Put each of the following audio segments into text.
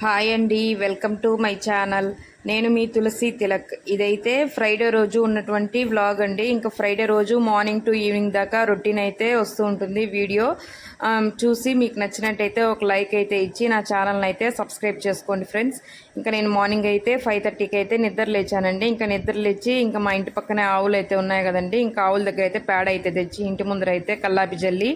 Hi అండి welcome to my channel. నేను మీ తులసి తిలక్. ఇదైతే ఫ్రైడే రోజు ఉన్నటువంటి వ్లాగ్ అండి. ఇంకా ఫ్రైడే రోజు మార్నింగ్ టు ఈవినింగ్ దాకా రొటీన్ అయితే వస్తూ ఉంటుంది వీడియో. Um, చూసి మీకు నచ్చినట్టయితే ఒక లైక్ అయితే ఇచ్చి నా ఛానల్ని అయితే సబ్స్క్రైబ్ చేసుకోండి ఫ్రెండ్స్ ఇంకా నేను మార్నింగ్ అయితే ఫైవ్ థర్టీకి అయితే నిద్ర లేచానండి. ఇంకా నిద్ర లేచి ఇంకా మా ఇంటి పక్కనే ఆవులు అయితే ఉన్నాయి కదండి. ఇంకా ఆవుల దగ్గర అయితే పేడ అయితే తెచ్చి ఇంటి ముందర అయితే కల్లాపి జల్లి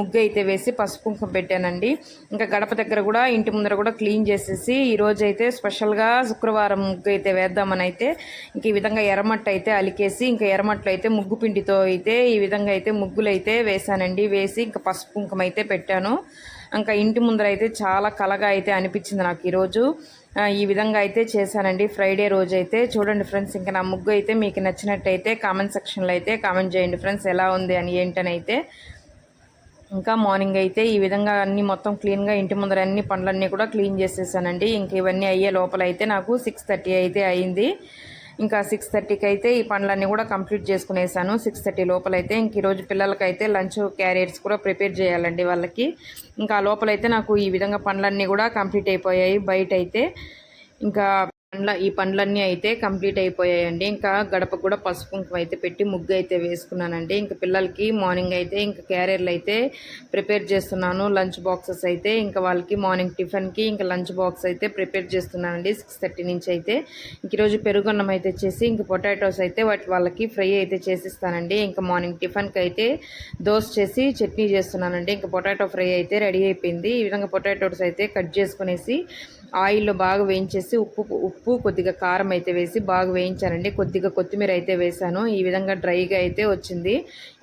ముగ్గు అయితే వేసి పసుపు కుంకుమ పెట్టానండి. ఇంకా గడప దగ్గర కూడా ఇంటి ముందర కూడా క్లీన్ చేసేసి ఈరోజు అయితే స్పెషల్గా శుక్రవారం ముగ్గు అయితే వేద్దామని అయితే ఇంక ఈ విధంగా ఎర్రమట్ట అయితే అలికేసి ఇంకా ఎర్రమట్టలో అయితే ముగ్గు పిండితో అయితే ఈ విధంగా అయితే ముగ్గులు అయితే వేసానండి. వేసి ఇంకా పసుపు కుంకుమ అయితే పెట్టాను. ఇంకా ఇంటి ముందర అయితే చాలా కలగా అయితే అనిపించింది నాకు ఈరోజు. ఈ విధంగా అయితే చేశానండి. ఫ్రైడే రోజు అయితే చూడండి ఫ్రెండ్స్ ఇంకా నా ముగ్గు అయితే మీకు నచ్చినట్టయితే కామెంట్ సెక్షన్లో అయితే కామెంట్ చేయండి ఫ్రెండ్స్ ఎలా ఉంది అని ఏంటని అయితే ఇంకా మార్నింగ్ అయితే ఈ విధంగా అన్ని మొత్తం క్లీన్గా ఇంటి ముందర అన్ని పనులన్నీ కూడా క్లీన్ చేసేసానండి. ఇంక ఇవన్నీ అయ్యే లోపల అయితే నాకు సిక్స్ థర్టీ అయితే అయింది. ఇంకా సిక్స్ థర్టీకి అయితే ఈ పనులన్నీ కూడా కంప్లీట్ చేసుకునేసాను. సిక్స్ థర్టీ లోపల అయితే ఇంక ఈరోజు పిల్లలకైతే లంచ్ క్యారియర్స్ కూడా ప్రిపేర్ చేయాలండి వాళ్ళకి. ఇంకా లోపలైతే నాకు ఈ విధంగా పనులన్నీ కూడా కంప్లీట్ అయిపోయాయి బయట అయితే ఇంకా పండ్ల ఈ పండ్లన్నీ అయితే కంప్లీట్ అయిపోయాయండి. ఇంకా గడప కూడా పసుపు కుంకుమ అయితే పెట్టి ముగ్గు అయితే వేసుకున్నానండి. ఇంకా పిల్లలకి మార్నింగ్ అయితే ఇంకా క్యారియర్లు అయితే ప్రిపేర్ చేస్తున్నాను. లంచ్ బాక్సెస్ అయితే ఇంకా వాళ్ళకి మార్నింగ్ టిఫిన్కి ఇంకా లంచ్ బాక్స్ అయితే ప్రిపేర్ చేస్తున్నానండి. సిక్స్ థర్టీ నుంచి అయితే ఇంక ఈరోజు పెరుగున్నం అయితే చేసి ఇంకా పొటాటోస్ అయితే వాటి వాళ్ళకి ఫ్రై అయితే చేసిస్తానండి. ఇంకా మార్నింగ్ టిఫిన్కి అయితే దోశ చేసి చట్నీ చేస్తున్నానండి. ఇంకా పొటాటో ఫ్రై అయితే రెడీ అయిపోయింది. ఈ విధంగా పొటాటోస్ అయితే కట్ చేసుకునేసి ఆయిల్లో బాగా వేయించేసి ఉప్పు ఉప్పు కొద్దిగా కారం అయితే వేసి బాగా వేయించానండి. కొద్దిగా కొత్తిమీర అయితే వేసాను. ఈ విధంగా డ్రైగా అయితే వచ్చింది.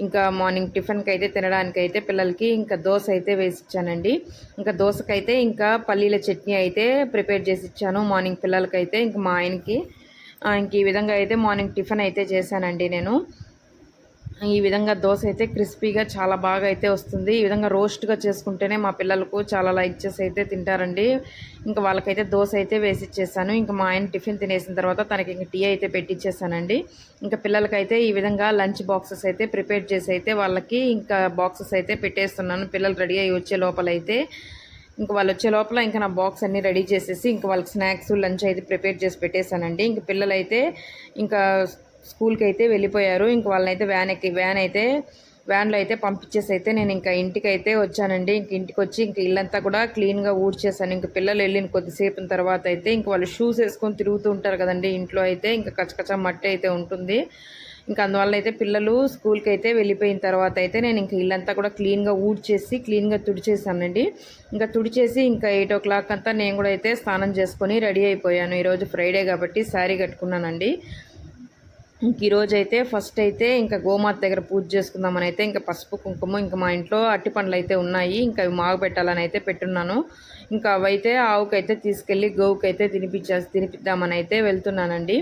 ఇంకా మార్నింగ్ టిఫిన్కి అయితే తినడానికి అయితే పిల్లలకి ఇంకా దోశ అయితే వేసి ఇచ్చానండి ఇంకా దోశకైతే ఇంకా పల్లీల చట్నీ అయితే ప్రిపేర్ చేసి ఇచ్చాను మార్నింగ్ పిల్లలకైతే ఇంకా మా ఆయనకి. ఇంక ఈ విధంగా అయితే మార్నింగ్ టిఫిన్ అయితే చేశానండి నేను. ఈ విధంగా దోశ అయితే క్రిస్పీగా చాలా బాగా అయితే వస్తుంది. ఈ విధంగా రోస్ట్గా చేసుకుంటేనే మా పిల్లలకు చాలా లైక్ చేసి అయితే తింటారండి. ఇంకా వాళ్ళకైతే దోశ అయితే వేసి ఇచ్చేసాను. ఇంకా మా ఆయన టిఫిన్ తినేసిన తర్వాత తనకి ఇంకా టీ అయితే పెట్టించేసానండి ఇంకా పిల్లలకైతే ఈ విధంగా లంచ్ బాక్సెస్ అయితే ప్రిపేర్ చేసి అయితే వాళ్ళకి ఇంకా బాక్సెస్ అయితే పెట్టేస్తున్నాను. పిల్లలు రెడీ అయ్యి వచ్చే లోపలైతే. ఇంకా వాళ్ళు వచ్చే లోపల ఇంకా నా బాక్స్ అన్నీ రెడీ చేసేసి ఇంకా వాళ్ళకి స్నాక్స్ లంచ్ అయితే ప్రిపేర్ చేసి పెట్టేశానండి ఇంక పిల్లలైతే ఇంకా స్కూల్కి అయితే వెళ్ళిపోయారు. ఇంక వాళ్ళని అయితే వ్యాన్ ఎక్కి వ్యాన్ అయితే వ్యాన్లో అయితే పంపించేసి అయితే నేను ఇంకా ఇంటికి అయితే వచ్చానండి. ఇంక ఇంటికి వచ్చి ఇంక ఇల్లంతా కూడా క్లీన్గా ఊడ్చేసాను ఇంక పిల్లలు వెళ్ళిన కొద్దిసేపు తర్వాత అయితే ఇంక వాళ్ళు షూస్ వేసుకొని తిరుగుతూ ఉంటారు కదండి ఇంట్లో అయితే. ఇంకా కచ్చకచ్చ మట్టి అయితే ఉంటుంది. ఇంకా అందువల్ల అయితే పిల్లలు స్కూల్కి అయితే వెళ్ళిపోయిన తర్వాత అయితే నేను ఇంకా ఇల్లంతా కూడా క్లీన్గా ఊడ్చేసి క్లీన్గా తుడిచేసానండి ఇంకా తుడిచేసి ఇంకా ఎయిట్ ఓ క్లాక్ అంతా నేను కూడా అయితే స్నానం చేసుకొని రెడీ అయిపోయాను. ఈరోజు ఫ్రైడే కాబట్టి శారీ కట్టుకున్నానండి. ఇంక ఈరోజు అయితే ఫస్ట్ అయితే ఇంకా గోమాత దగ్గర పూజ చేసుకుందామని అయితే ఇంకా పసుపు కుంకుమ ఇంకా మా ఇంట్లో అట్టి పండ్లు అయితే ఉన్నాయి. ఇంకా అవి మాగ పెట్టాలని అయితే పెట్టున్నాను. ఇంకా అవైతే ఆవుకైతే తీసుకెళ్ళి గోవుకైతే తినిపించే తినిపిద్దామని అయితే వెళ్తున్నానండి.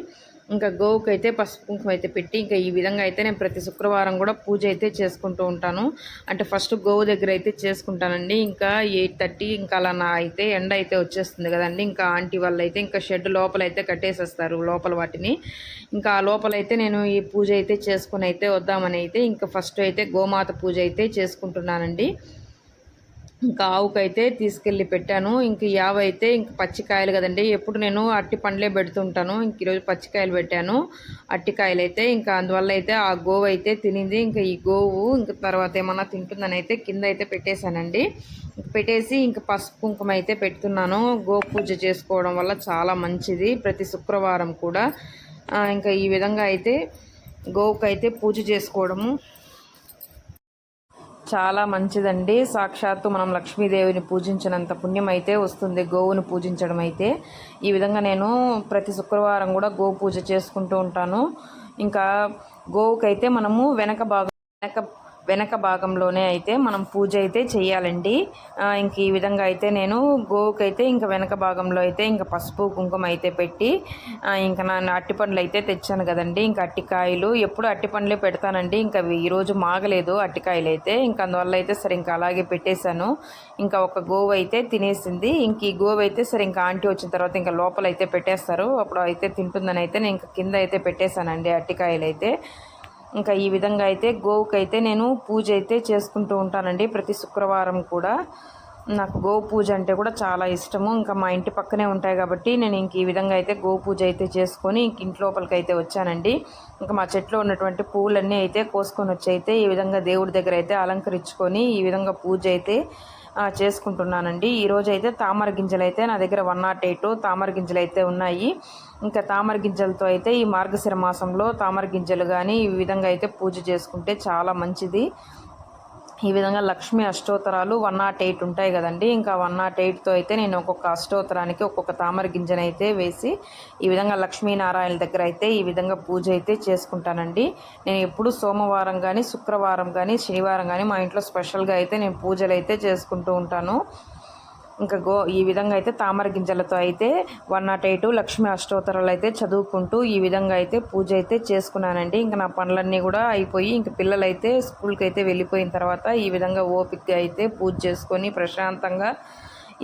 ఇంకా గోవుకి అయితే పసుపు కుంకుమ అయితే పెట్టి ఇంకా ఈ విధంగా అయితే నేను ప్రతి శుక్రవారం కూడా పూజ అయితే చేసుకుంటూ ఉంటాను. అంటే ఫస్ట్ గోవు దగ్గర అయితే చేసుకుంటానండి. ఇంకా ఎయిట్ థర్టీ ఇంకా అలా నా అయితే ఎండ అయితే వచ్చేస్తుంది కదండి. ఇంకా ఆంటీ వాళ్ళు అయితే ఇంకా షెడ్ లోపల అయితే కట్టేసేస్తారు లోపల వాటిని. ఇంకా ఆ లోపల అయితే నేను ఈ పూజ అయితే చేసుకుని అయితే వద్దామని అయితే ఇంకా ఫస్ట్ అయితే గోమాత పూజ అయితే చేసుకుంటున్నానండి. ఇంకా ఆవుకైతే తీసుకెళ్ళి పెట్టాను. ఇంక ఈ అయితే ఇంక పచ్చికాయలు కదండి. ఎప్పుడు నేను అట్టి పండ్లే పెడుతుంటాను. ఇంక ఈరోజు పచ్చికాయలు పెట్టాను. అట్టికాయలు అయితే ఇంకా అందువల్ల అయితే ఆ గోవు అయితే తినింది. ఇంకా ఈ గోవు ఇంక తర్వాత ఏమన్నా తింటుందని అయితే కింద అయితే పెట్టేశానండి. ఇంక పెట్టేసి ఇంక పసుపు కుంకుమ అయితే పెడుతున్నాను. గో పూజ చేసుకోవడం వల్ల చాలా మంచిది. ప్రతి శుక్రవారం కూడా. ఇంకా ఈ విధంగా అయితే గోవుకైతే పూజ చేసుకోవడము చాలా మంచిదండి. సాక్షాత్తు మనం లక్ష్మీదేవిని పూజించినంత పుణ్యం అయితే వస్తుంది. గోవును పూజించడం అయితే ఈ విధంగా నేను ప్రతి శుక్రవారం కూడా గోవు పూజ చేసుకుంటూ ఉంటాను. ఇంకా గోవుకైతే మనము వెనక భాగం వెనక వెనక భాగంలోనే అయితే మనం పూజ అయితే చేయాలండి. ఇంక ఈ విధంగా అయితే నేను గోవుకైతే ఇంకా వెనక భాగంలో అయితే ఇంకా పసుపు కుంకుమ అయితే పెట్టి ఇంకా నా అట్టిపండ్లు అయితే తెచ్చాను కదండి. ఇంకా అట్టికాయలు ఎప్పుడు అట్టిపండ్లే పెడతానండి. ఇంకా ఈరోజు మాగలేదు అట్టికాయలు అయితే. ఇంకా అందువల్ల అయితే సరే ఇంకా అలాగే పెట్టేశాను. ఇంకా ఒక గోవు అయితే తినేసింది. ఇంక ఈ గోవు అయితే సరే ఇంకా ఆంటీ వచ్చిన తర్వాత ఇంకా లోపల అయితే పెట్టేస్తారు. అప్పుడు అయితే తింటుందని అయితే నేను ఇంకా కింద అయితే పెట్టేశానండి అట్టికాయలు అయితే. ఇంకా ఈ విధంగా అయితే గోవుకైతే నేను పూజ అయితే చేసుకుంటూ ఉంటానండి ప్రతి శుక్రవారం కూడా. నాకు గో పూజ అంటే కూడా చాలా ఇష్టము. ఇంకా మా ఇంటి పక్కనే ఉంటాయి కాబట్టి నేను ఇంక ఈ విధంగా అయితే గో పూజ అయితే చేసుకొని ఇంక ఇంటి లోపలికి అయితే వచ్చానండి. ఇంకా మా చెట్లో ఉన్నటువంటి పువ్వులన్నీ అయితే కోసుకొని వచ్చి అయితే ఈ విధంగా దేవుడి దగ్గర అయితే అలంకరించుకొని ఈ విధంగా పూజ అయితే చేసుకుంటున్నానండి. ఈరోజు అయితే తామర గింజలు అయితే నా దగ్గర వన్ నాట్ ఎయిట్ తామర గింజలు అయితే ఉన్నాయి. ఇంకా తామర గింజలతో అయితే ఈ మార్గశిర మాసంలో తామర గింజలు కానీ ఈ విధంగా అయితే పూజ చేసుకుంటే చాలా మంచిది. ఈ విధంగా లక్ష్మీ అష్టోత్తరాలు వన్ నాట్ ఎయిట్ ఉంటాయి కదండి. ఇంకా వన్ నాట్ ఎయిట్తో అయితే నేను ఒక్కొక్క అష్టోత్తరానికి ఒక్కొక్క తామర గింజను అయితే వేసి ఈ విధంగా లక్ష్మీనారాయణ దగ్గర అయితే ఈ విధంగా పూజ అయితే చేసుకుంటానండి. నేను ఎప్పుడు సోమవారం కానీ శుక్రవారం కానీ శనివారం కానీ మా ఇంట్లో స్పెషల్గా అయితే నేను పూజలు అయితే చేసుకుంటూ ఉంటాను. ఇంకా గో ఈ విధంగా అయితే తామర గింజలతో అయితే వన్ నాట్ ఎయిట్ లక్ష్మీ అష్టోత్తరాలు అయితే చదువుకుంటూ ఈ విధంగా అయితే పూజ అయితే చేసుకున్నానండి. ఇంకా నా పనులన్నీ కూడా అయిపోయి ఇంక పిల్లలు అయితే స్కూల్కి అయితే వెళ్ళిపోయిన తర్వాత ఈ విధంగా ఓపికగా అయితే పూజ చేసుకొని ప్రశాంతంగా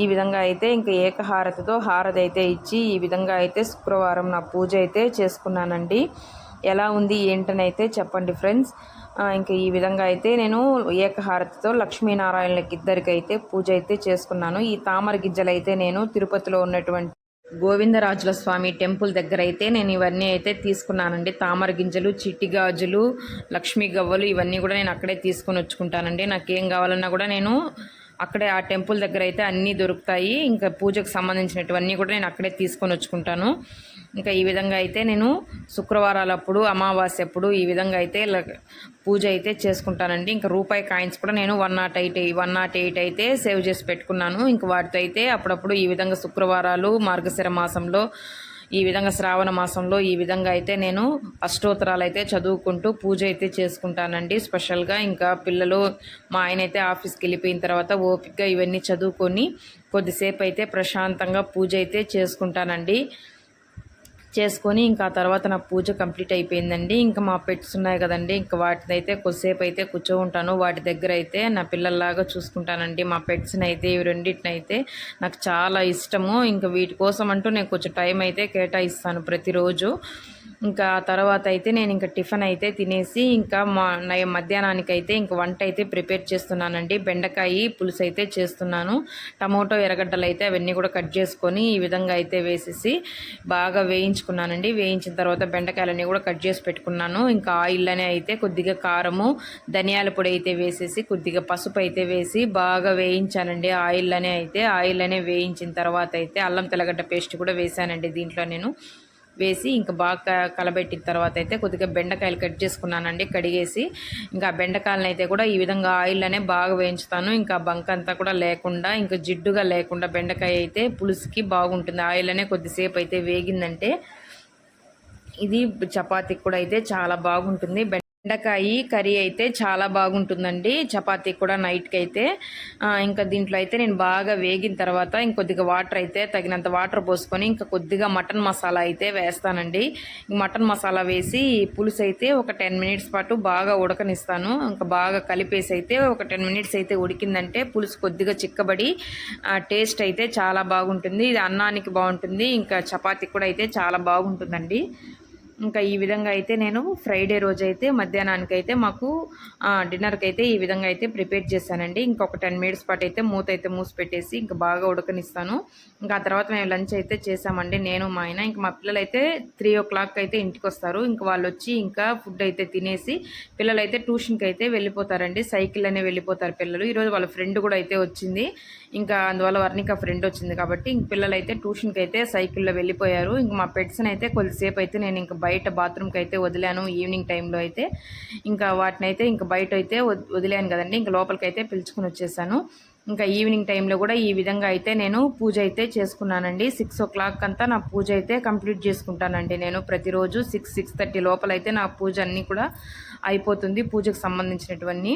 ఈ విధంగా అయితే ఇంకా ఏకహారతితో హారతి అయితే ఇచ్చి ఈ విధంగా అయితే శుక్రవారం నా పూజ అయితే చేసుకున్నానండి. ఎలా ఉంది ఏంటని అయితే చెప్పండి ఫ్రెండ్స్. ఇంకా ఈ విధంగా అయితే నేను ఏకహారతితో లక్ష్మీనారాయణకి ఇద్దరికి అయితే పూజ అయితే చేసుకున్నాను. ఈ తామర గిజ్జలు అయితే నేను తిరుపతిలో ఉన్నటువంటి గోవిందరాజుల స్వామి టెంపుల్ దగ్గర అయితే నేను ఇవన్నీ అయితే తీసుకున్నానండి. తామర గింజలు చిట్టి గాజులు లక్ష్మీ గవ్వలు ఇవన్నీ కూడా నేను అక్కడే తీసుకొని వచ్చుకుంటానండి. నాకేం కావాలన్నా కూడా నేను అక్కడే ఆ టెంపుల్ దగ్గర అయితే అన్నీ దొరుకుతాయి. ఇంకా పూజకు సంబంధించినటువన్నీ కూడా నేను అక్కడే తీసుకొని వచ్చుకుంటాను. ఇంకా ఈ విధంగా అయితే నేను శుక్రవారాలప్పుడు అమావాస్య అప్పుడు ఈ విధంగా అయితే ల- పూజ అయితే చేసుకుంటానండి. ఇంకా రూపాయి కాయిన్స్ కూడా నేను one nought eight one nought eight అయితే సేవ్ చేసి పెట్టుకున్నాను. ఇంకా వాటితో అయితే అప్పుడప్పుడు ఈ విధంగా శుక్రవారాలు మార్గశిర మాసంలో ఈ విధంగా శ్రావణ మాసంలో ఈ విధంగా అయితే నేను అష్టోత్తరాలు అయితే చదువుకుంటూ పూజ అయితే చేసుకుంటానండి. స్పెషల్గా ఇంకా పిల్లలు మా ఆయన అయితే ఆఫీస్కి వెళ్ళిపోయిన తర్వాత ఓపికగా ఇవన్నీ చదువుకొని కొద్దిసేపు అయితే ప్రశాంతంగా పూజ అయితే చేసుకుంటానండి. చేసుకొని ఇంకా ఆ తర్వాత నా పూజ కంప్లీట్ అయిపోయిందండి. ఇంకా మా పెట్స్ ఉన్నాయి కదండి ఇంకా వాటిని అయితే కొద్దిసేపు అయితే కూర్చో ఉంటాను వాటి దగ్గర అయితే నా పిల్లల్లాగా చూసుకుంటానండి. మా పెట్స్ని అయితే ఇవి రెండింటినైతే నాకు చాలా ఇష్టము. ఇంకా వీటి కోసం అంటూ నేను కొంచెం టైం అయితే కేటాయిస్తాను ప్రతిరోజు. ఇంకా తర్వాత అయితే నేను ఇంకా టిఫిన్ అయితే తినేసి ఇంకా మా నయ మధ్యాహ్నానికి అయితే ఇంకా వంట అయితే ప్రిపేర్ చేస్తున్నానండి. బెండకాయ పులుసు అయితే చేస్తున్నాను. టమోటో ఎర్రగడ్డలు అయితే అవన్నీ కూడా కట్ చేసుకొని ఈ విధంగా అయితే వేసేసి బాగా వేయించుకున్నానండి. వేయించిన తర్వాత బెండకాయలన్నీ కూడా కట్ చేసి పెట్టుకున్నాను. ఇంకా ఆయిల్లోనే అయితే కొద్దిగా కారము ధనియాల పొడి అయితే వేసేసి కొద్దిగా పసుపు అయితే వేసి బాగా వేయించానండి. ఆయిల్లోనే అయితే ఆయిల్లోనే వేయించిన తర్వాత అయితే అల్లం తెల్లగడ్డ పేస్ట్ కూడా వేసానండి దీంట్లో నేను. వేసి ఇంకా బాగా కలబెట్టిన తర్వాత అయితే కొద్దిగా బెండకాయలు కట్ చేసుకున్నానండి కడిగేసి. ఇంకా బెండకాయలను అయితే కూడా ఈ విధంగా ఆయిల్లోనే బాగా వేయించుతాను. ఇంకా బంక అంతా కూడా లేకుండా ఇంకా జిడ్డుగా లేకుండా బెండకాయ అయితే పులుసుకి బాగుంటుంది. ఆయిల్లోనే కొద్దిసేపు అయితే వేగిందంటే ఇది చపాతీకి కూడా అయితే చాలా బాగుంటుంది. బెండకాయ కర్రీ అయితే చాలా బాగుంటుందండి. చపాతీ కూడా నైట్కి అయితే ఇంకా దీంట్లో అయితే నేను బాగా వేగిన తర్వాత ఇంకొద్దిగా వాటర్ అయితే తగినంత వాటర్ పోసుకొని ఇంకా కొద్దిగా మటన్ మసాలా అయితే వేస్తానండి. మటన్ మసాలా వేసి పులుసు అయితే ఒక టెన్ మినిట్స్ పాటు బాగా ఉడకనిస్తాను. ఇంకా బాగా కలిపేసి అయితే ఒక టెన్ మినిట్స్ అయితే ఉడికిందంటే పులుసు కొద్దిగా చిక్కబడి ఆ టేస్ట్ అయితే చాలా బాగుంటుంది. ఇది అన్నానికి బాగుంటుంది. ఇంకా చపాతీ కూడా అయితే చాలా బాగుంటుందండి. ఇంకా ఈ విధంగా అయితే నేను ఫ్రైడే రోజు అయితే మధ్యాహ్నానికి అయితే మాకు డిన్నర్కి అయితే ఈ విధంగా అయితే ప్రిపేర్ చేశానండి. ఇంకొక టెన్ మినిట్స్ పాటు అయితే మూత అయితే మూసి పెట్టేసి ఇంకా బాగా ఉడకనిస్తాను. ఇంకా ఆ తర్వాత మేము లంచ్ అయితే చేసామండి నేను మా ఆయన ఇంకా మా పిల్లలు అయితే త్రీ ఓ క్లాక్ అయితే ఇంటికి వస్తారు ఇంకా వాళ్ళు వచ్చి ఇంకా ఫుడ్ అయితే తినేసి పిల్లలు అయితే ట్యూషన్కి అయితే వెళ్ళిపోతారండి. సైకిల్ అనే వెళ్ళిపోతారు పిల్లలు. ఈరోజు వాళ్ళ ఫ్రెండ్ కూడా అయితే వచ్చింది. ఇంకా అందువల్ల వర్ణిక ఫ్రెండ్ వచ్చింది కాబట్టి ఇంక పిల్లలైతే ట్యూషన్కి అయితే సైకిల్లో వెళ్ళిపోయారు. ఇంక మా పెట్స్ని అయితే కొద్దిసేపు అయితే నేను ఇంకా బయట బాత్రూమ్కి అయితే వదిలాను. ఈవినింగ్ టైంలో అయితే ఇంకా వాటిని అయితే ఇంకా బయట అయితే వదిలాను కదండి. ఇంకా లోపలికి అయితే పిలుచుకుని వచ్చేసాను. ఇంకా ఈవినింగ్ టైంలో కూడా ఈ విధంగా అయితే నేను పూజ అయితే చేసుకున్నానండి. సిక్స్ ఓ క్లాక్ అంతా నా పూజ అయితే కంప్లీట్ చేసుకుంటానండి నేను. ప్రతిరోజు సిక్స్ సిక్స్ థర్టీ లోపల అయితే నా పూజ అన్నీ కూడా అయిపోతుంది. పూజకు సంబంధించినటువన్నీ.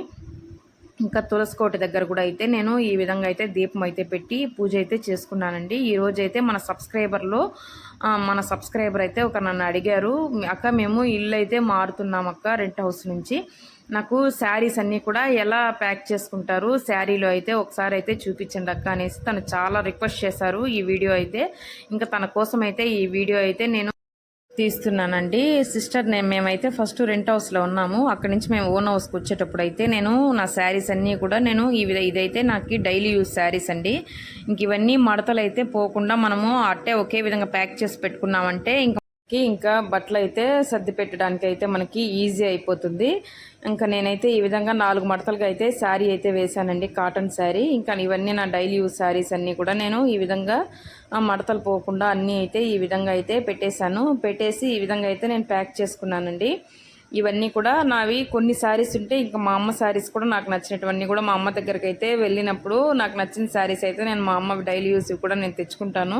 ఇంకా తులసికోట దగ్గర కూడా అయితే నేను ఈ విధంగా అయితే దీపం అయితే పెట్టి పూజ అయితే చేసుకున్నానండి. ఈ అయితే మన సబ్స్క్రైబర్లో మన సబ్స్క్రైబర్ అయితే ఒక నన్ను అడిగారు అక్క మేము ఇల్లు అయితే మారుతున్నాం అక్క రెంట్ హౌస్ నుంచి. నాకు శారీస్ అన్నీ కూడా ఎలా ప్యాక్ చేసుకుంటారు? శారీలో అయితే ఒకసారి అయితే చూపించండి అక్క అనేసి తను చాలా రిక్వెస్ట్ చేశారు ఈ వీడియో అయితే. ఇంకా తన కోసం అయితే ఈ వీడియో అయితే నేను తీస్తున్నానండి. సిస్టర్ నేను మేమైతే ఫస్ట్ రెంట్ హౌస్లో ఉన్నాము. అక్కడి నుంచి మేము ఓన్ హౌస్కి వచ్చేటప్పుడు అయితే నేను నా శారీస్ అన్నీ కూడా నేను ఈ విధ- ఇదైతే నాకు డైలీ యూజ్ శారీస్ అండి. ఇంక ఇవన్నీ మడతలు అయితే పోకుండా మనము అట్టే ఒకే విధంగా ప్యాక్ చేసి పెట్టుకున్నామంటే ఇంకా కి ఇంకా బట్టలు అయితే సర్ది పెట్టడానికి అయితే మనకి ఈజీ అయిపోతుంది. ఇంకా నేనైతే ఈ విధంగా నాలుగు మడతలుగా అయితే శారీ అయితే వేశానండి కాటన్ శారీ. ఇంకా ఇవన్నీ నా డైలీ యూజ్ శారీస్ అన్నీ కూడా నేను ఈ విధంగా ఆ, మడతలు పోకుండా అన్నీ అయితే ఈ విధంగా అయితే పెట్టేశాను. పెట్టేసి ఈ విధంగా అయితే నేను ప్యాక్ చేసుకున్నానండి. ఇవన్నీ కూడా నావి కొన్ని శారీస్ ఉంటే ఇంకా మా అమ్మ శారీస్ కూడా నాకు నచ్చినటువన్నీ కూడా మా అమ్మ దగ్గరికి అయితే వెళ్ళినప్పుడు నాకు నచ్చిన శారీస్ అయితే నేను మా అమ్మ డైలీ యూస్ కూడా నేను తెచ్చుకుంటాను.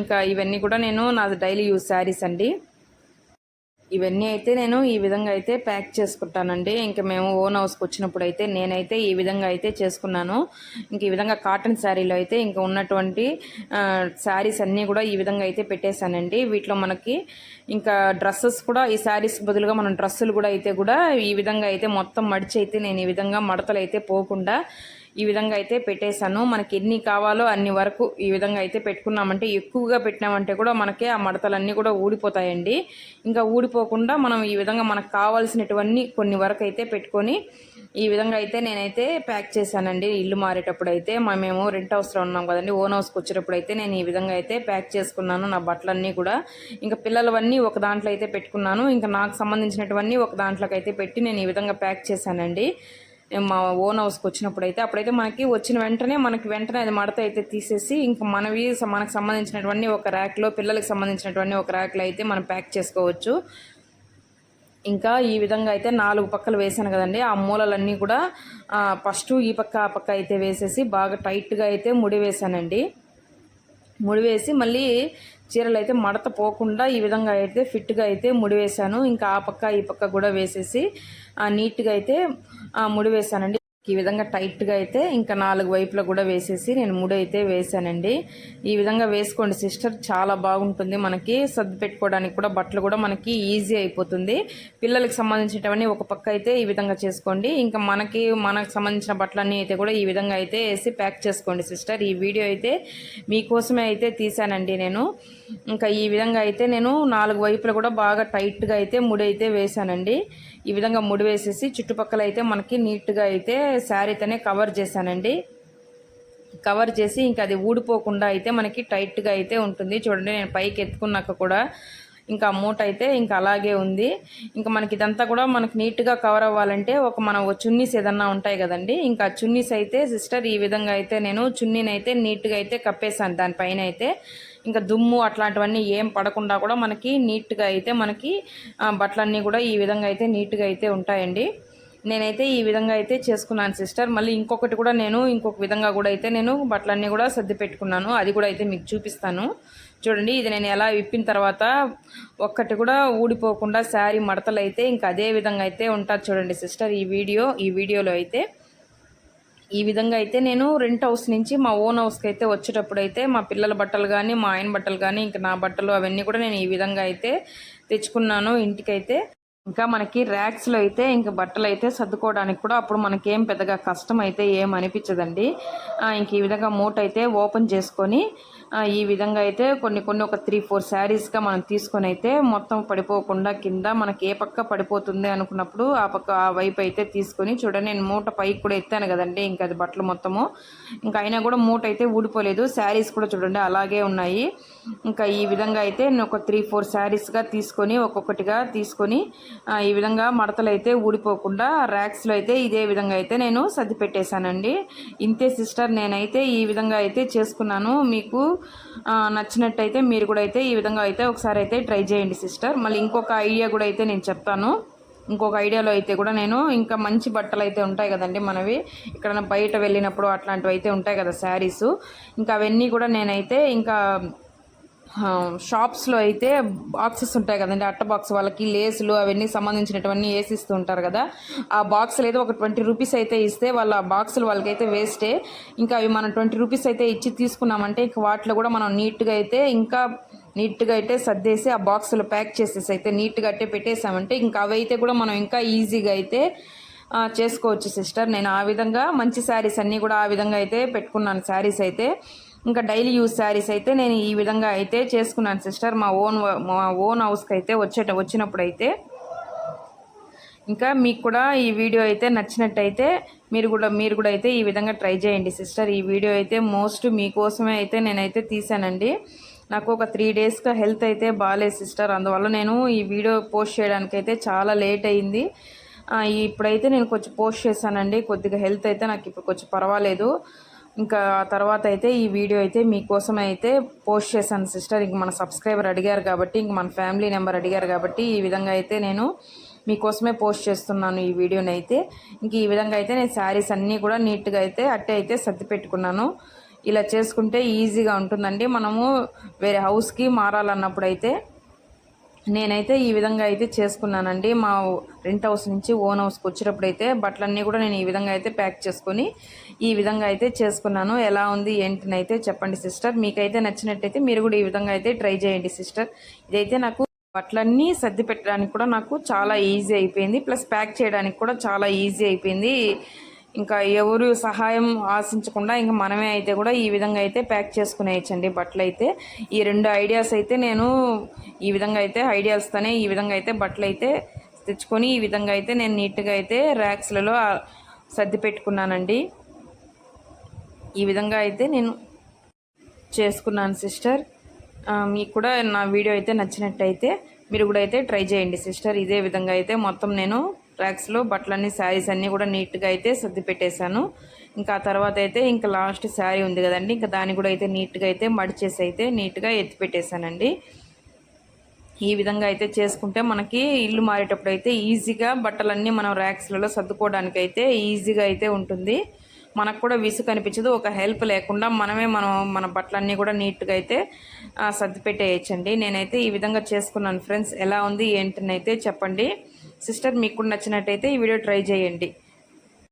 ఇంకా ఇవన్నీ కూడా నేను నా డైలీ యూస్ శారీస్ అండి. ఇవన్నీ అయితే నేను ఈ విధంగా అయితే ప్యాక్ చేసుకుంటానండి. ఇంకా మేము ఓన్ హౌస్కి వచ్చినప్పుడు అయితే నేనైతే ఈ విధంగా అయితే చేసుకున్నాను. ఇంక ఈ విధంగా కాటన్ శారీలో అయితే ఇంకా ఉన్నటువంటి శారీస్ అన్నీ కూడా ఈ విధంగా అయితే పెట్టేశానండి. వీటిలో మనకి ఇంకా డ్రెస్సెస్ కూడా ఈ శారీస్ బదులుగా మనం డ్రెస్సులు కూడా అయితే కూడా ఈ విధంగా అయితే మొత్తం మడిచి అయితే నేను ఈ విధంగా మడతలు అయితే పోకుండా ఈ విధంగా అయితే పెట్టేశాను. మనకి ఎన్ని కావాలో అన్ని వరకు ఈ విధంగా అయితే పెట్టుకున్నామంటే ఎక్కువగా పెట్టినామంటే కూడా మనకి ఆ మడతలన్నీ కూడా ఊడిపోతాయండి. ఇంకా ఊడిపోకుండా మనం ఈ విధంగా మనకు కావాల్సినటువన్నీ కొన్ని వరకు అయితే పెట్టుకొని ఈ విధంగా అయితే నేనైతే ప్యాక్ చేశానండి. ఇల్లు మారేటప్పుడు అయితే మా మేము రెంట్ హౌస్లో ఉన్నాం కదండి. ఓన్ హౌస్కి వచ్చేటప్పుడు అయితే నేను ఈ విధంగా అయితే ప్యాక్ చేసుకున్నాను నా బట్టలన్నీ కూడా. ఇంకా పిల్లలవన్నీ ఒక దాంట్లో అయితే పెట్టుకున్నాను. ఇంకా నాకు సంబంధించినటువన్నీ ఒక దాంట్లోకి అయితే పెట్టి నేను ఈ విధంగా ప్యాక్ చేశానండి. మా ఓన్ హౌస్కి వచ్చినప్పుడు అయితే అప్పుడైతే మనకి వచ్చిన వెంటనే మనకి వెంటనే అది మడత అయితే తీసేసి ఇంకా మనవి మనకు సంబంధించినటువంటి ఒక ర్యాక్లో పిల్లలకి సంబంధించినటువంటి ఒక ర్యాక్లో అయితే మనం ప్యాక్ చేసుకోవచ్చు. ఇంకా ఈ విధంగా అయితే నాలుగు పక్కలు వేసాను కదండి. ఆ మూలలన్నీ కూడా ఫస్ట్ ఈ పక్క ఆ పక్క అయితే వేసేసి బాగా టైట్గా అయితే ముడి వేసానండి. ముడివేసి మళ్ళీ చీరలు అయితే మడత పోకుండా ఈ విధంగా అయితే ఫిట్గా అయితే ముడివేశాను ఇంకా ఆ పక్క ఈ పక్క కూడా వేసేసి నీట్గా అయితే ఆ, ముడివేశానండి ఈ విధంగా టైట్గా అయితే ఇంకా నాలుగు వైపులా కూడా వేసేసి నేను ముడి అయితే వేసానండి. ఈ విధంగా వేసుకోండి. సిస్టర్ చాలా బాగుంటుంది మనకి. సర్ది పెట్టుకోవడానికి కూడా బట్టలు కూడా మనకి ఈజీ అయిపోతుంది. పిల్లలకి సంబంధించినవన్నీ ఒక పక్క అయితే ఈ విధంగా చేసుకోండి. ఇంకా మనకి మనకు సంబంధించిన బట్టలన్నీ అయితే కూడా ఈ విధంగా అయితే వేసి ప్యాక్ చేసుకోండి సిస్టర్. ఈ వీడియో అయితే మీకోసమే అయితే తీసానండి నేను. ఇంకా ఈ విధంగా అయితే నేను నాలుగు వైపులు కూడా బాగా టైట్గా అయితే ముడి అయితే వేసానండి. ఈ విధంగా ముడి వేసేసి చుట్టుపక్కల అయితే మనకి నీట్గా అయితే శారీతోనే కవర్ చేశానండి. కవర్ చేసి ఇంకా అది ఊడిపోకుండా అయితే మనకి టైట్గా అయితే ఉంటుంది. చూడండి నేను పైకి ఎత్తుకున్నాక కూడా ఇంకా మూట అయితే ఇంకా అలాగే ఉంది. ఇంకా మనకి ఇదంతా కూడా మనకి నీట్గా కవర్ అవ్వాలంటే ఒక మన చున్నీస్ ఏదన్నా ఉంటాయి కదండి. ఇంకా చున్నీస్ అయితే సిస్టర్ ఈ విధంగా అయితే నేను చున్నీని అయితే నీట్గా అయితే కప్పేశాను దానిపైన అయితే. ఇంకా దుమ్ము అట్లాంటివన్నీ ఏం పడకుండా కూడా మనకి నీట్గా అయితే మనకి బట్టలన్నీ కూడా ఈ విధంగా అయితే నీట్గా అయితే ఉంటాయండి. నేనైతే ఈ విధంగా అయితే చేసుకున్నాను సిస్టర్. మళ్ళీ ఇంకొకటి కూడా నేను ఇంకొక విధంగా కూడా అయితే నేను బట్టలన్నీ కూడా సర్ది పెట్టుకున్నాను. అది కూడా అయితే మీకు చూపిస్తాను. చూడండి ఇది నేను ఎలా విప్పిన తర్వాత ఒక్కటి కూడా ఊడిపోకుండా శారీ మడతలు అయితే ఇంకా అదే విధంగా అయితే ఉంటుంది చూడండి సిస్టర్ ఈ వీడియో ఈ వీడియోలో అయితే. ఈ విధంగా అయితే నేను రెంట్ హౌస్ నుంచి మా ఓన్ హౌస్కి అయితే వచ్చేటప్పుడు అయితే మా పిల్లల బట్టలు కానీ మా ఆయన బట్టలు కానీ ఇంకా నా బట్టలు అవన్నీ కూడా నేను ఈ విధంగా అయితే తెచ్చుకున్నాను ఇంటికైతే. ఇంకా మనకి ర్యాక్స్లో అయితే ఇంకా బట్టలు అయితే సర్దుకోవడానికి కూడా అప్పుడు మనకేం పెద్దగా కష్టం అయితే ఏం అనిపించదండి. ఇంక ఈ విధంగా మూట అయితే ఓపెన్ చేసుకొని ఈ విధంగా అయితే కొన్ని కొన్ని ఒక త్రీ ఫోర్ శారీస్గా మనం తీసుకొని అయితే మొత్తం పడిపోకుండా కింద మనకి ఏ పక్క పడిపోతుంది అనుకున్నప్పుడు ఆ పక్క ఆ వైపు అయితే తీసుకొని చూడండి నేను మూట పైకి కూడా ఎత్తాను కదండి ఇంకా అది బట్టలు మొత్తము. ఇంకా అయినా కూడా మూట అయితే ఊడిపోలేదు శారీస్ కూడా చూడండి అలాగే ఉన్నాయి. ఇంకా ఈ విధంగా అయితే నేను ఒక త్రీ ఫోర్ శారీస్గా తీసుకొని ఒక్కొక్కటిగా తీసుకొని ఈ విధంగా మడతలు అయితే ఊడిపోకుండా ర్యాక్స్లో అయితే ఇదే విధంగా అయితే నేను సర్ది పెట్టేశానండి ఇంతే సిస్టర్ నేనైతే ఈ విధంగా అయితే చేసుకున్నాను. మీకు నచ్చినట్టయితే మీరు కూడా అయితే ఈ విధంగా అయితే ఒకసారి అయితే ట్రై చేయండి సిస్టర్. మళ్ళీ ఇంకొక ఐడియా కూడా అయితే నేను చెప్తాను. ఇంకొక ఐడియాలో అయితే కూడా నేను ఇంకా మంచి బట్టలు అయితే ఉంటాయి కదండి మనవి. ఇక్కడ బయట వెళ్ళినప్పుడు అట్లాంటివి అయితే ఉంటాయి కదా శారీస్. ఇంకా అవన్నీ కూడా నేనైతే ఇంకా షాప్స్లో అయితే బాక్సెస్ ఉంటాయి కదండి అట్ట బాక్స్ వాళ్ళకి లేసులు అవన్నీ సంబంధించినటువన్నీ వేసిస్తూ ఉంటారు కదా. ఆ బాక్సులు అయితే ఒక ట్వంటీ రూపీస్ అయితే ఇస్తే వాళ్ళ బాక్సులు వాళ్ళకైతే వేస్టే. ఇంకా అవి మనం ట్వంటీ రూపీస్ అయితే ఇచ్చి తీసుకున్నామంటే ఇంకా వాటిలో కూడా మనం నీట్గా అయితే ఇంకా నీట్గా అయితే సర్దేసి ఆ బాక్సులు ప్యాక్ చేసేసి అయితే నీట్గా అట్టే పెట్టేసామంటే ఇంకా అవి అయితే కూడా మనం ఇంకా ఈజీగా అయితే చేసుకోవచ్చు సిస్టర్. నేను ఆ విధంగా మంచి శారీస్ అన్నీ కూడా ఆ విధంగా అయితే పెట్టుకున్నాను శారీస్ అయితే. ఇంకా డైలీ యూస్ శారీస్ అయితే నేను ఈ విధంగా అయితే చేసుకున్నాను సిస్టర్. మా ఓన్ మా ఓన్ హౌస్కి అయితే వచ్చేట వచ్చినప్పుడు అయితే ఇంకా మీకు కూడా ఈ వీడియో అయితే నచ్చినట్టయితే మీరు కూడా మీరు కూడా అయితే ఈ విధంగా ట్రై చేయండి సిస్టర్. ఈ వీడియో అయితే మోస్ట్ మీకోసమే అయితే నేనైతే తీసానండి నాకు ఒక త్రీ డేస్గా హెల్త్ అయితే బాగాలేదు సిస్టర్. అందువల్ల నేను ఈ వీడియో పోస్ట్ చేయడానికి అయితే చాలా లేట్ అయింది. ఇప్పుడైతే నేను కొంచెం పోస్ట్ చేశానండి. కొద్దిగా హెల్త్ అయితే నాకు ఇప్పుడు కొంచెం పర్వాలేదు. ఇంకా తర్వాత అయితే ఈ వీడియో అయితే మీకోసం అయితే పోస్ట్ చేశాను సిస్టర్. ఇంక మన సబ్స్క్రైబర్ అడిగారు కాబట్టి ఇంక మన ఫ్యామిలీ నెంబర్ అడిగారు కాబట్టి ఈ విధంగా అయితే నేను మీకోసమే పోస్ట్ చేస్తున్నాను ఈ వీడియోని అయితే. ఇంక ఈ విధంగా అయితే నేను శారీస్ అన్నీ కూడా నీట్గా అయితే అట్టే అయితే సర్ది పెట్టుకున్నాను. ఇలా చేసుకుంటే ఈజీగా ఉంటుందండి. మనము వేరే హౌస్కి మారాలన్నప్పుడు అయితే నేనైతే ఈ విధంగా అయితే చేసుకున్నానండి. మా రెంట్ హౌస్ నుంచి ఓన్ హౌస్కి వచ్చినప్పుడు అయితే బట్టలన్నీ కూడా నేను ఈ విధంగా అయితే ప్యాక్ చేసుకొని ఈ విధంగా అయితే చేసుకున్నాను. ఎలా ఉంది ఏంటినైతే చెప్పండి సిస్టర్. మీకైతే నచ్చినట్టయితే మీరు కూడా ఈ విధంగా అయితే ట్రై చేయండి సిస్టర్. ఇదైతే నాకు బట్టలన్నీ సర్ది పెట్టడానికి కూడా నాకు చాలా ఈజీ అయిపోయింది. ప్లస్ ప్యాక్ చేయడానికి కూడా చాలా ఈజీ అయిపోయింది. ఇంకా ఎవరు సహాయం ఆశించకుండా ఇంకా మనమే అయితే కూడా ఈ విధంగా అయితే ప్యాక్ చేసుకునేయచ్చండి బట్టలు అయితే ఈ రెండు ఐడియాస్ అయితే నేను ఈ విధంగా అయితే ఐడియాస్తోనే ఈ విధంగా అయితే బట్టలు అయితే తెచ్చుకొని ఈ విధంగా అయితే నేను నీట్గా అయితే ర్యాక్స్లలో సర్ది పెట్టుకున్నానండి. ఈ విధంగా అయితే నేను చేసుకున్నాను సిస్టర్. మీకు కూడా నా వీడియో అయితే నచ్చినట్టయితే మీరు కూడా అయితే ట్రై చేయండి సిస్టర్. ఇదే విధంగా అయితే మొత్తం నేను ర్యాక్స్లో బట్టలన్నీ శారీస్ అన్నీ కూడా నీట్గా అయితే సర్ది పెట్టేశాను. ఇంకా ఆ తర్వాత అయితే ఇంకా లాస్ట్ శారీ ఉంది కదండి ఇంకా దాన్ని కూడా అయితే నీట్గా అయితే మడిచేసి అయితే నీట్గా ఎత్తి పెట్టేశానండి. ఈ విధంగా అయితే చేసుకుంటే మనకి ఇల్లు మారేటప్పుడు అయితే ఈజీగా బట్టలన్నీ మనం ర్యాక్స్లలో సర్దుకోవడానికి అయితే ఈజీగా అయితే ఉంటుంది. మనకు కూడా విసుగు అనిపించదు ఒక హెల్ప్ లేకుండా మనమే మనం మన బట్టలన్నీ కూడా నీట్గా అయితే సర్దిపెట్టేయచ్చండి నేనైతే ఈ విధంగా చేసుకున్నాను. ఫ్రెండ్స్ ఎలా ఉంది ఏంటని అయితే చెప్పండి. సిస్టర్ మీకు నచ్చినట్టయితే ఈ వీడియో ట్రై చేయండి.